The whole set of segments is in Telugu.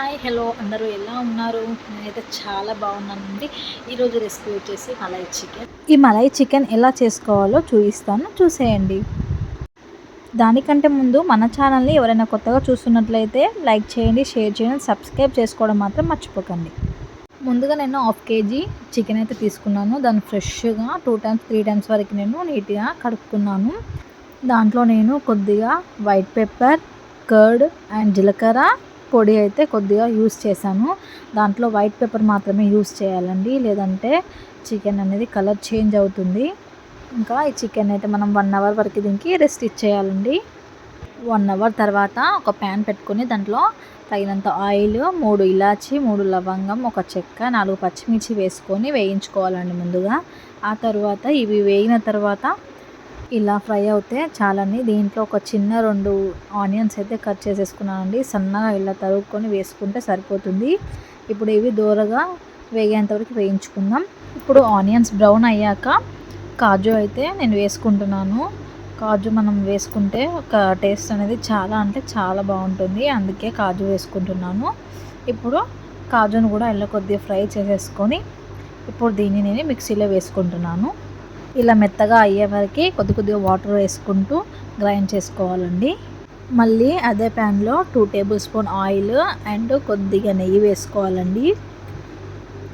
హాయ్ హలో అందరూ ఎలా ఉన్నారు? నేనైతే చాలా బాగున్నానండి. ఈరోజు రెసిపీ వచ్చేసి మలై చికెన్. ఈ మలై చికెన్ ఎలా చేసుకోవాలో చూపిస్తాను. చూసేయండి. దానికంటే ముందు మన ఛానల్ని ఎవరైనా కొత్తగా చూస్తున్నట్లయితే లైక్ చేయండి షేర్ చేయండి సబ్స్క్రైబ్ చేసుకోవడం మాత్రం మర్చిపోకండి. ముందుగా నేను హాఫ్ కేజీ చికెన్ అయితే తీసుకున్నాను. దాన్ని ఫ్రెష్గా టూ టైమ్స్ త్రీ టైమ్స్ వరకు నేను నీట్గా కడుక్కున్నాను. దాంట్లో నేను కొద్దిగా వైట్ పెప్పర్ కర్డ్ అండ్ జీలకర్ర పొడి అయితే కొద్దిగా యూస్ చేశాను. దాంట్లో వైట్ పేపర్ మాత్రమే యూస్ చేయాలండి. లేదంటే చికెన్ అనేది కలర్ చేంజ్ అవుతుంది. ఇంకా ఈ చికెన్ అయితే మనం వన్ అవర్ వరకు దీనికి రెస్ట్ ఇచ్చేయాలండి. వన్ అవర్ తర్వాత ఒక ప్యాన్ పెట్టుకొని దాంట్లో తగినంత ఆయిల్ మూడు ఇలాచి మూడు లవంగం ఒక చెక్క నాలుగు పచ్చిమిర్చి వేసుకొని వేయించుకోవాలండి ముందుగా. ఆ తర్వాత ఇవి వేగిన తర్వాత ఇలా ఫ్రై అవుతే చాలండి. దీంట్లో ఒక చిన్న రెండు ఆనియన్స్ అయితే కట్ చేసేసుకున్నానండి. సన్నగా ఇలా తరుక్కొని వేసుకుంటే సరిపోతుంది. ఇప్పుడు ఇవి దూరగా వేగేంతవరకు వేయించుకుందాం. ఇప్పుడు ఆనియన్స్ బ్రౌన్ అయ్యాక కాజు అయితే నేను వేసుకుంటున్నాను. కాజు మనం వేసుకుంటే ఒక టేస్ట్ అనేది చాలా అంటే చాలా బాగుంటుంది. అందుకే కాజు వేసుకుంటున్నాను. ఇప్పుడు కాజును కూడా ఇలా కొద్దిగా ఫ్రై చేసేసుకొని ఇప్పుడు దీన్ని నేను మిక్సీలో వేసుకుంటున్నాను. ఇలా మెత్తగా అయ్యే వరకు కొద్ది కొద్దిగా వాటర్ వేసుకుంటూ గ్రైండ్ చేసుకోవాలండి. మళ్ళీ అదే ప్యాన్లో two tablespoon oil and కొద్దిగా నెయ్యి వేసుకోవాలండి.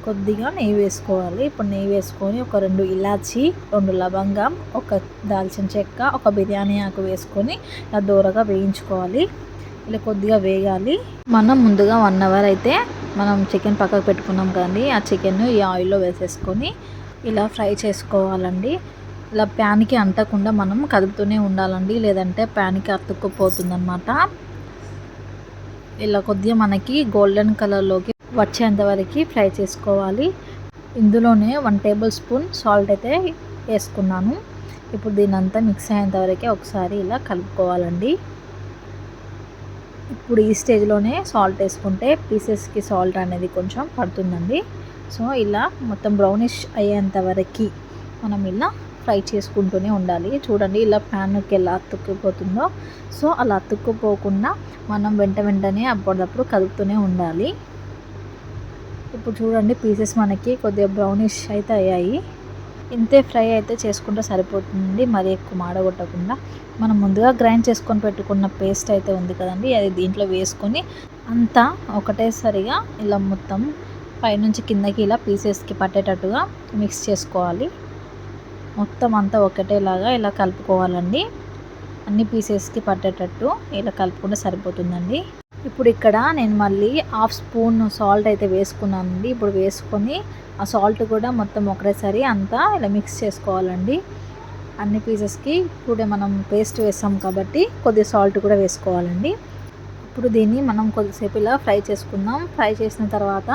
కొద్దిగా నెయ్యి వేసుకోవాలి. ఇప్పుడు నెయ్యి వేసుకొని ఒక రెండు ఇలాచి రెండు లవంగం ఒక దాల్చిన చెక్క ఒక బిర్యానీ ఆకు వేసుకొని ఇలా దూరగా వేయించుకోవాలి. ఇలా కొద్దిగా వేయాలి మనం ముందుగా వన్ అవర్ అయితే మనం చికెన్ పక్కకు పెట్టుకున్నాం కానీ ఆ చికెన్ ఈ ఆయిల్లో వేసేసుకొని ఇలా ఫ్రై చేసుకోవాలండి. ఇలా ప్యాన్కి అంటకుండా మనం కదుపుతూనే ఉండాలండి. లేదంటే ప్యాన్కి అతుక్కుపోతుందన్నమాట. ఇలా కొద్దిగా మనకి గోల్డెన్ కలర్లోకి వచ్చేంత వరకు ఫ్రై చేసుకోవాలి. ఇందులోనే వన్ టేబుల్ స్పూన్ సాల్ట్ అయితే వేసుకున్నాను. ఇప్పుడు దీని అంతా మిక్స్ అయ్యేంత వరకే ఒకసారి ఇలా కలుపుకోవాలండి. ఇప్పుడు ఈ స్టేజ్లోనే సాల్ట్ వేసుకుంటే పీసెస్కి సాల్ట్ అనేది కొంచెం పడుతుందండి. సో ఇలా మొత్తం బ్రౌనిష్ అయ్యేంత వరకు మనం ఇలా ఫ్రై చేసుకుంటూనే ఉండాలి. చూడండి ఇలా ప్యాన్కి ఎలా అతుక్కుపోతుందో. సో అలా అతుక్కుపోకుండా మనం వెంట వెంటనే అప్పటికప్పుడు కదుపుతూనే ఉండాలి. ఇప్పుడు చూడండి పీసెస్ మనకి కొద్దిగా బ్రౌనిష్ అయితే అయ్యాయి. ఇంతే ఫ్రై అయితే చేసుకుంటే సరిపోతుంది. మరి ఎక్కువ మాడగొట్టకుండా మనం ముందుగా గ్రైండ్ చేసుకొని పెట్టుకున్న పేస్ట్ అయితే ఉంది కదండి. అది దీంట్లో వేసుకొని అంతా ఒకటేసారిగా ఇలా మొత్తం పైనుంచి కిందకి ఇలా పీసెస్కి పట్టేటట్టుగా మిక్స్ చేసుకోవాలి. మొత్తం అంతా ఒకటేలాగా ఇలా కలుపుకోవాలండి. అన్ని పీసెస్కి పట్టేటట్టు ఇలా కలుపుకుంటే సరిపోతుందండి. ఇప్పుడు ఇక్కడ నేను మళ్ళీ హాఫ్ స్పూన్ సాల్ట్ అయితే వేసుకున్నానండి. ఇప్పుడు వేసుకొని ఆ సాల్ట్ కూడా మొత్తం ఒకటేసారి అంతా ఇలా మిక్స్ చేసుకోవాలండి. అన్ని పీసెస్కి ఇప్పుడే మనం పేస్ట్ వేసాం కాబట్టి కొద్దిగా సాల్ట్ కూడా వేసుకోవాలండి. ఇప్పుడు దీన్ని మనం కొద్దిసేపు ఇలా ఫ్రై చేసుకుందాం. ఫ్రై చేసిన తర్వాత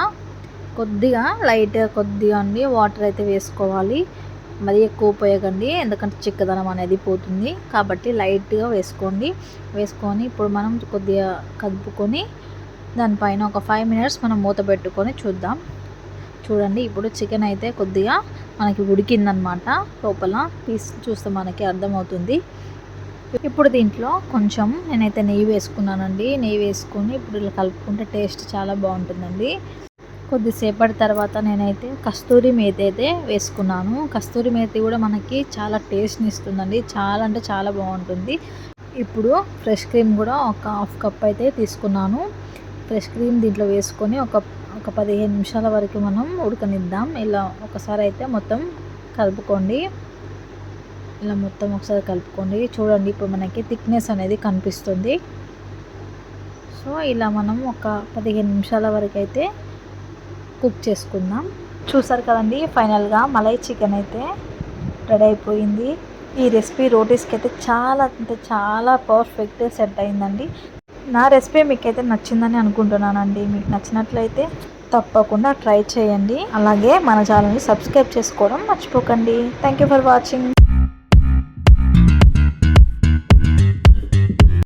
కొద్దిగా లైట్గా కొద్దిగా అండి వాటర్ అయితే వేసుకోవాలి. మరీ ఎక్కువ పోయకండి ఎందుకంటే చిక్కదనం అనేది పోతుంది. కాబట్టి లైట్గా వేసుకోండి. వేసుకొని ఇప్పుడు మనం కొద్దిగా కదుపుకొని దానిపైన ఒక ఫైవ్ మినిట్స్ మనం మూత పెట్టుకొని చూద్దాం. చూడండి ఇప్పుడు చికెన్ అయితే కొద్దిగా మనకి ఉడికిందనమాట. లోపల పీస్ చూస్తే మనకి అర్థమవుతుంది. ఇప్పుడు దీంట్లో కొంచెం నేనైతే నెయ్యి వేసుకున్నానండి. నెయ్యి వేసుకొని ఇప్పుడు ఇలా కలుపుకుంటే టేస్ట్ చాలా బాగుంటుందండి. కొద్దిసేపటి తర్వాత నేనైతే కస్తూరి మేతి అయితే వేసుకున్నాను. కస్తూరి మేతి కూడా మనకి చాలా టేస్ట్ని ఇస్తుందండి. చాలా అంటే చాలా బాగుంటుంది. ఇప్పుడు ఫ్రెష్ క్రీమ్ కూడా ఒక హాఫ్ కప్ అయితే తీసుకున్నాను. ఫ్రెష్ క్రీమ్ దీంట్లో వేసుకొని ఒక ఒక పదిహేను నిమిషాల వరకు మనం ఉడకనిద్దాం. ఇలా ఒకసారి అయితే మొత్తం కలుపుకోండి. ఇలా మొత్తం ఒకసారి కలుపుకోండి. చూడండి ఇప్పుడు మనకి థిక్నెస్ అనేది కనిపిస్తుంది. సో ఇలా మనం ఒక పదిహేను నిమిషాల వరకు అయితే కుక్ చేసుకుందాం. చూసారు కదండి ఫైనల్గా మలై చికెన్ అయితే రెడీ అయిపోయింది. ఈ రెసిపీ రోటీస్కి అయితే చాలా అంటే చాలా పర్ఫెక్ట్ సెట్ అయిందండి. నా రెసిపీ మీకైతే నచ్చిందని అనుకుంటున్నానండి. మీకు నచ్చినట్లయితే తప్పకుండా ట్రై చేయండి. అలాగే మన ఛానల్ని సబ్స్క్రైబ్ చేసుకోవడం మర్చిపోకండి. Thank you for watching.